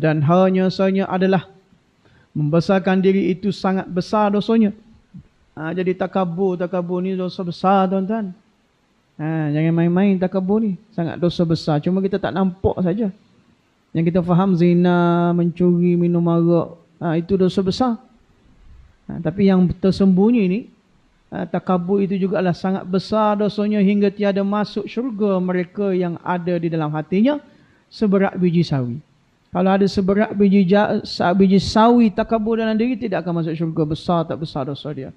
Dan hanya saja adalah membesarkan diri itu sangat besar dosanya. Ha, jadi takabur, takabur ni dosa besar tuan-tuan. Ha, jangan main-main takabur ni. Sangat dosa besar. Cuma kita tak nampak saja. Yang kita faham zina, mencuri, minum arak. Ha, itu dosa besar. Ha, tapi yang tersembunyi ni, ha, takabur itu juga adalah sangat besar dosanya hingga tiada masuk syurga mereka yang ada di dalam hatinya seberat biji sawi. Kalau ada seberat biji, biji sawi takabur dalam diri, tidak akan masuk syurga. Besar tak besar dosa dia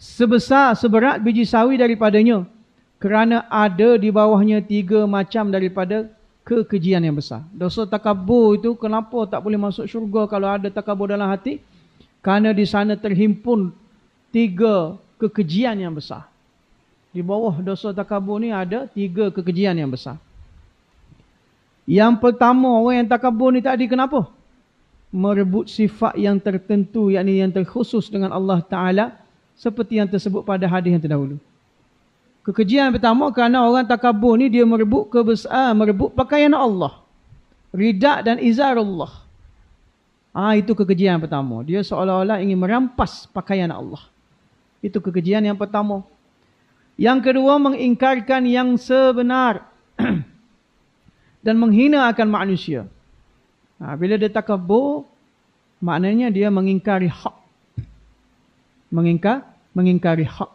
sebesar seberat biji sawi daripadanya kerana ada di bawahnya tiga macam daripada kekejian yang besar. Dosa takabur itu kenapa tak boleh masuk syurga kalau ada takabur dalam hati? Kerana di sana terhimpun tiga kekejian yang besar. Di bawah dosa takabur ni ada tiga kekejian yang besar. Yang pertama orang yang takabur ni tadi kenapa? Merebut sifat yang tertentu yakni yang terkhusus dengan Allah Ta'ala seperti yang tersebut pada hadis yang terdahulu. Kekejian pertama kerana orang takabur ni dia merebut kebesar, merebut pakaian Allah. Ridak dan izar Allah. Ah itu kekejian pertama. Dia seolah-olah ingin merampas pakaian Allah. Itu kekejian yang pertama. Yang kedua mengingkarkan yang sebenar dan menghina akan manusia. Ha, bila dia takabur, maknanya dia mengingkari hak. Mengingkar mengingkari hak.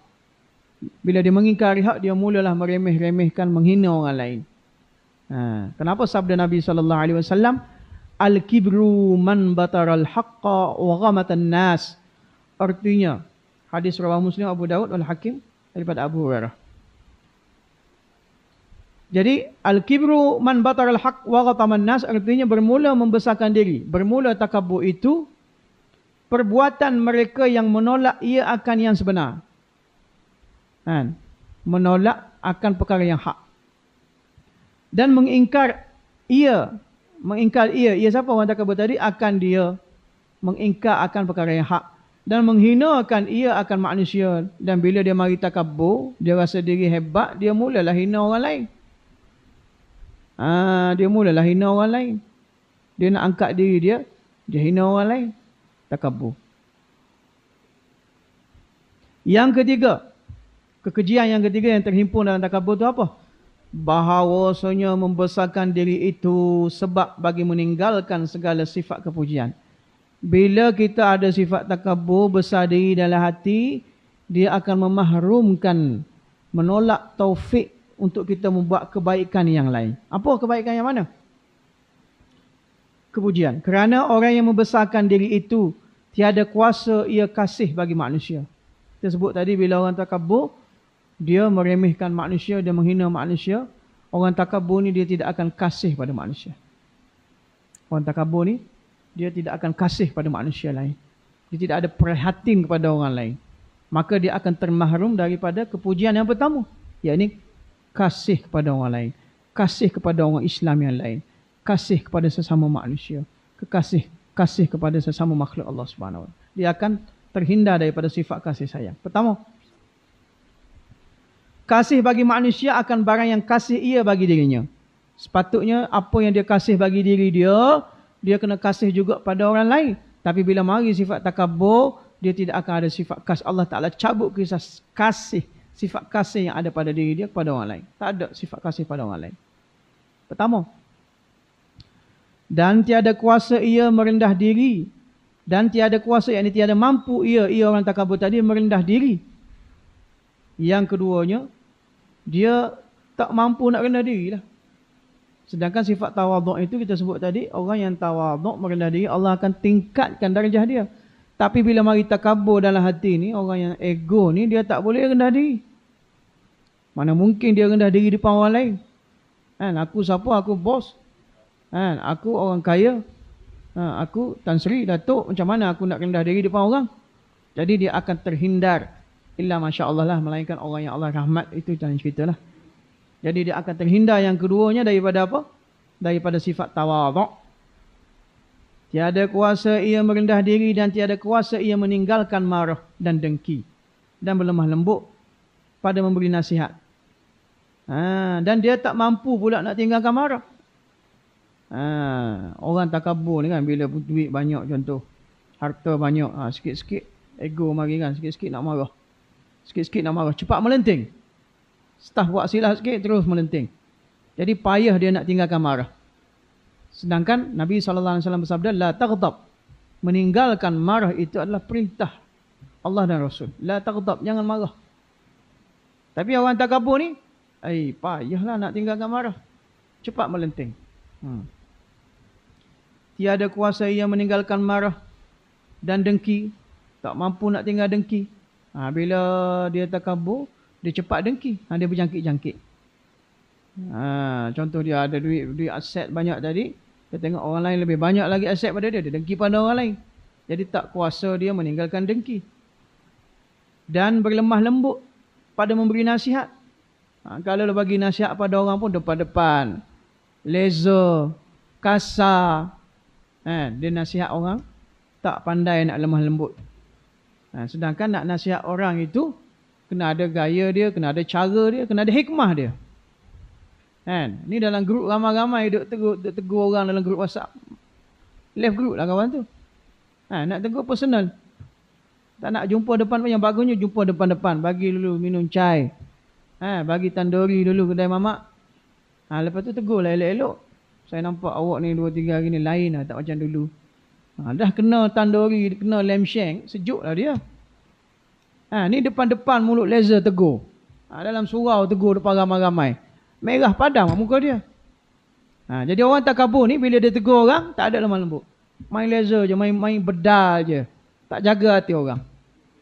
Bila dia mengingkari hak, dia mulalah meremeh-remehkan, menghina orang lain. Ha. Kenapa sabda Nabi wasallam al-kibru man bataral haqqa wa ghamatan nas. Artinya hadis riwayat Muslim Abu Daud wal Hakim daripada Abu Hurairah. Jadi al-kibru man bataral haqq wa ghataman nas artinya bermula membesarkan diri, bermula takabur itu perbuatan mereka yang menolak ia akan yang sebenar. Kan? Menolak akan perkara yang hak. Dan mengingkar ia, mengingkar ia, ia siapa orang takabur tadi? Akan dia mengingkar akan perkara yang hak. Dan menghinakan ia akan manusia. Dan bila dia mari takabur, dia rasa diri hebat, dia mulalah hina orang lain. Ha, dia mulalah hina orang lain. Dia nak angkat diri dia, dia hina orang lain takabur. Yang ketiga, kekejian yang ketiga yang terhimpun dalam takabur itu apa? Bahawasanya membesarkan diri itu sebab bagi meninggalkan segala sifat kepujian. Bila kita ada sifat takabur besar diri dalam hati, dia akan memahrumkan, menolak taufik untuk kita membuat kebaikan yang lain. Apa kebaikan yang mana? kepujian. Kerana orang yang membesarkan diri itu tiada kuasa ia kasih bagi manusia. Kita sebut tadi bila orang takabur, dia meremehkan manusia, dia menghina manusia. Orang takabur ni dia tidak akan kasih pada manusia. Orang takabur ni dia tidak akan kasih pada manusia lain. Dia tidak ada perhatian kepada orang lain. Maka dia akan termahrum daripada kepujian yang pertama. Iaitu kasih kepada orang lain. Kasih kepada orang Islam yang lain kasih kepada sesama manusia, kekasih kasih kepada sesama makhluk Allah Subhanahu Dia akan terhindar daripada sifat kasih sayang. Pertama, kasih bagi manusia akan barang yang kasih ia bagi dirinya. Sepatutnya apa yang dia kasih bagi diri dia, dia kena kasih juga pada orang lain. Tapi bila mari sifat takabur, dia tidak akan ada sifat kasih. Allah Ta'ala cabut kisah kasih, sifat kasih yang ada pada diri dia kepada orang lain. Tak ada sifat kasih pada orang lain. Pertama, dan tiada kuasa ia merendah diri. Dan tiada kuasa yakni tiada mampu ia ia orang takabur tadi merendah diri. Yang keduanya dia tak mampu nak rendah diri lah. Sedangkan sifat tawaduk itu kita sebut tadi orang yang tawaduk merendah diri Allah akan tingkatkan darjah dia. Tapi bila mari takabur dalam hati ni orang yang ego ni dia tak boleh rendah diri mana mungkin dia rendah diri depan orang lain kan aku siapa aku bos Ha, aku orang kaya. Ha, aku Tan Sri, Datuk. Macam mana aku nak rendah diri depan orang? Jadi dia akan terhindar. Illa Masya Allah lah. Melainkan orang yang Allah rahmat. Itu jangan cerita lah. Jadi dia akan terhindar yang keduanya daripada apa? Daripada sifat tawaduk. Tiada kuasa ia merendah diri dan tiada kuasa ia meninggalkan marah dan dengki. Dan berlemah lembut pada memberi nasihat. Ha, dan dia tak mampu pula nak tinggalkan marah. Ha, orang takabur ni kan bila duit banyak contoh. Harta banyak. Ha, sikit-sikit ego mari kan. Sikit-sikit nak marah. Sikit-sikit nak marah. Cepat melenting. Staf buat silah sikit terus melenting. Jadi payah dia nak tinggalkan marah. Sedangkan Nabi SAW bersabda, La taghdab. Meninggalkan marah itu adalah perintah Allah dan Rasul. La taghdab. Jangan marah. Tapi orang takabur ni, eh, payahlah nak tinggalkan marah. Cepat melenting. Hmm. Tiada kuasa yang meninggalkan marah. Dan dengki tak mampu nak tinggal dengki. Ha, bila dia takabur dia cepat dengki. Ha, dia berjangkit-jangkit. Ha, contoh dia ada duit duit aset banyak tadi dia tengok orang lain lebih banyak lagi aset pada dia. Dia dengki pada orang lain. Jadi tak kuasa dia meninggalkan dengki. Dan berlemah lembut pada memberi nasihat ha, kalau bagi nasihat pada orang pun depan-depan laser kasar Ha, dia nasihat orang tak pandai nak lemah lembut. Ha, sedangkan nak nasihat orang itu kena ada gaya dia, kena ada cara dia, kena ada hikmah dia. Kan? Ni dalam grup ramai-ramai duk tegur, duk tegur orang dalam grup WhatsApp. Left group lah kawan tu. Ha, nak tegur personal. Tak nak jumpa depan yang bagusnya jumpa depan-depan. Bagi dulu minum chai. Ha, bagi tandori dulu kedai mamak. Ha, lepas tu tegur lah elok-elok saya nampak awak ni dua tiga hari ni lain lah tak macam dulu. Ha, dah kena tandori, kena lem shank, sejuk lah dia. Ha, ni depan-depan mulut laser tegur. Ha, dalam surau tegur depan ramai-ramai. Merah padam lah muka dia. Ha, jadi orang tak kabur ni bila dia tegur orang, tak ada lemah lembut. Main laser je, main, main bedal je. Tak jaga hati orang.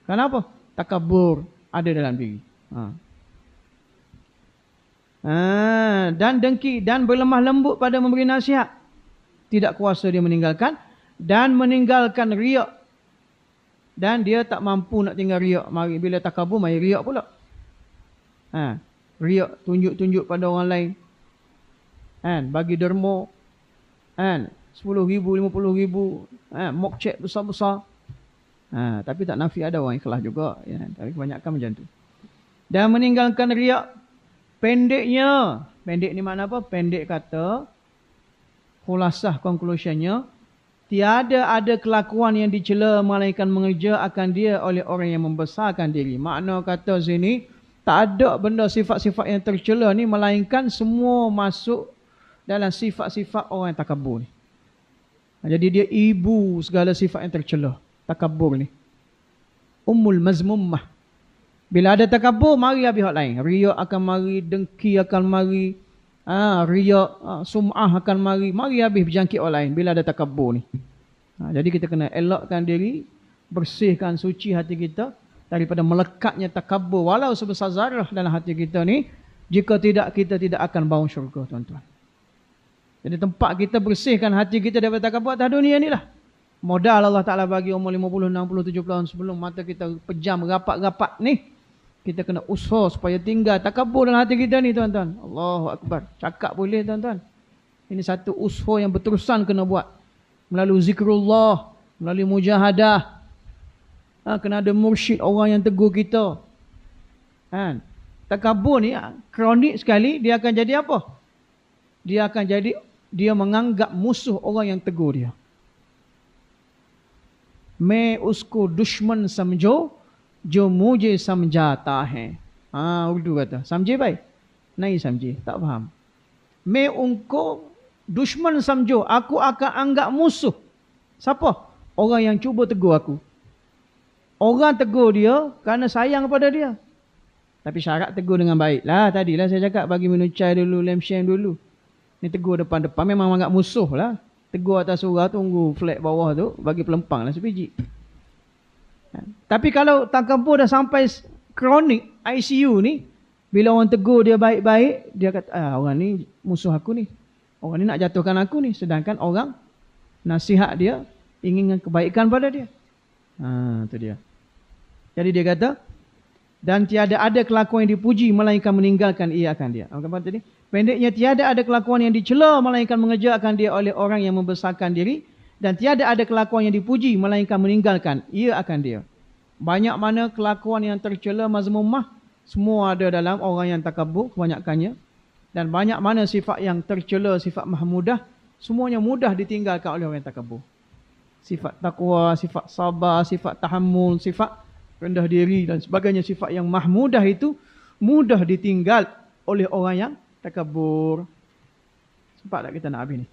Kenapa? Tak kabur ada dalam diri. Ha. Ha, dan dengki dan berlemah lembut pada memberi nasihat. Tidak kuasa dia meninggalkan dan meninggalkan riak. Dan dia tak mampu nak tinggal riak. Mari bila takabur mari riak pula. Ha, riak tunjuk-tunjuk pada orang lain. Kan, bagi derma. Kan, 10 ribu, 50 ribu. Ha, mock check besar-besar. Ha, tapi tak nafi ada orang ikhlas juga. Ya, tapi kebanyakan macam tu. Dan meninggalkan riak Pendeknya, pendek ni makna apa? Pendek kata, khulasah conclusionnya, tiada ada kelakuan yang dicela melainkan mengerja akan dia oleh orang yang membesarkan diri. Makna kata sini, tak ada benda sifat-sifat yang tercela ni melainkan semua masuk dalam sifat-sifat orang yang takabur ni. Jadi dia ibu segala sifat yang tercela. Takabur ni. Ummul mazmummah. Bila ada takabur, mari habis hak lain. Riak akan mari, dengki akan mari, ha, riak, ha, sum'ah akan mari. Mari habis berjangkit orang lain bila ada takabur ni. Ha, jadi kita kena elokkan diri, bersihkan suci hati kita daripada melekatnya takabur. Walau sebesar zarah dalam hati kita ni, jika tidak, kita tidak akan bangun syurga tuan-tuan. Jadi tempat kita bersihkan hati kita daripada takabur atas dunia ni lah. Modal Allah Ta'ala bagi umur 50, 60, 70 tahun sebelum mata kita pejam rapat-rapat ni kita kena usaha supaya tinggal takabur dalam hati kita ni tuan-tuan. Allahu Akbar. Cakap boleh tuan-tuan. Ini satu usaha yang berterusan kena buat. Melalui zikrullah. Melalui mujahadah. Ha, kena ada mursyid orang yang tegur kita. Ha, takabur ni ha, kronik sekali dia akan jadi apa? Dia akan jadi dia menganggap musuh orang yang tegur dia. Me usko dushman samjo जो मुझे समझाता है हाँ उर्दू kata समझे भाई नहीं समझे tak faham मैं उनको दुश्मन समझो aku akan anggap musuh siapa orang yang cuba tegur aku orang tegur dia kerana sayang kepada dia tapi syarat tegur dengan baik lah tadilah saya cakap bagi minum chai dulu lem sheng dulu ni tegur depan-depan memang anggap musuh lah tegur atas surah tunggu flat bawah tu bagi pelempang lah sepiji tapi kalau takabur dah sampai kronik ICU ni, bila orang tegur dia baik-baik, dia kata, ah, orang ni musuh aku ni. Orang ni nak jatuhkan aku ni. Sedangkan orang nasihat dia, ingin kebaikan pada dia. Ha, tu dia. Jadi dia kata, dan tiada ada kelakuan yang dipuji melainkan meninggalkan ia akan dia. Apa tadi? Pendeknya tiada ada kelakuan yang dicela melainkan mengejarkan dia oleh orang yang membesarkan diri dan tiada ada kelakuan yang dipuji melainkan meninggalkan ia akan dia. Banyak mana kelakuan yang tercela mazmumah semua ada dalam orang yang takabur kebanyakannya dan banyak mana sifat yang tercela sifat mahmudah semuanya mudah ditinggalkan oleh orang yang takabur. Sifat takwa, sifat sabar, sifat tahammul, sifat rendah diri dan sebagainya sifat yang mahmudah itu mudah ditinggal oleh orang yang takabur. Sempat tak kita nak habis ni?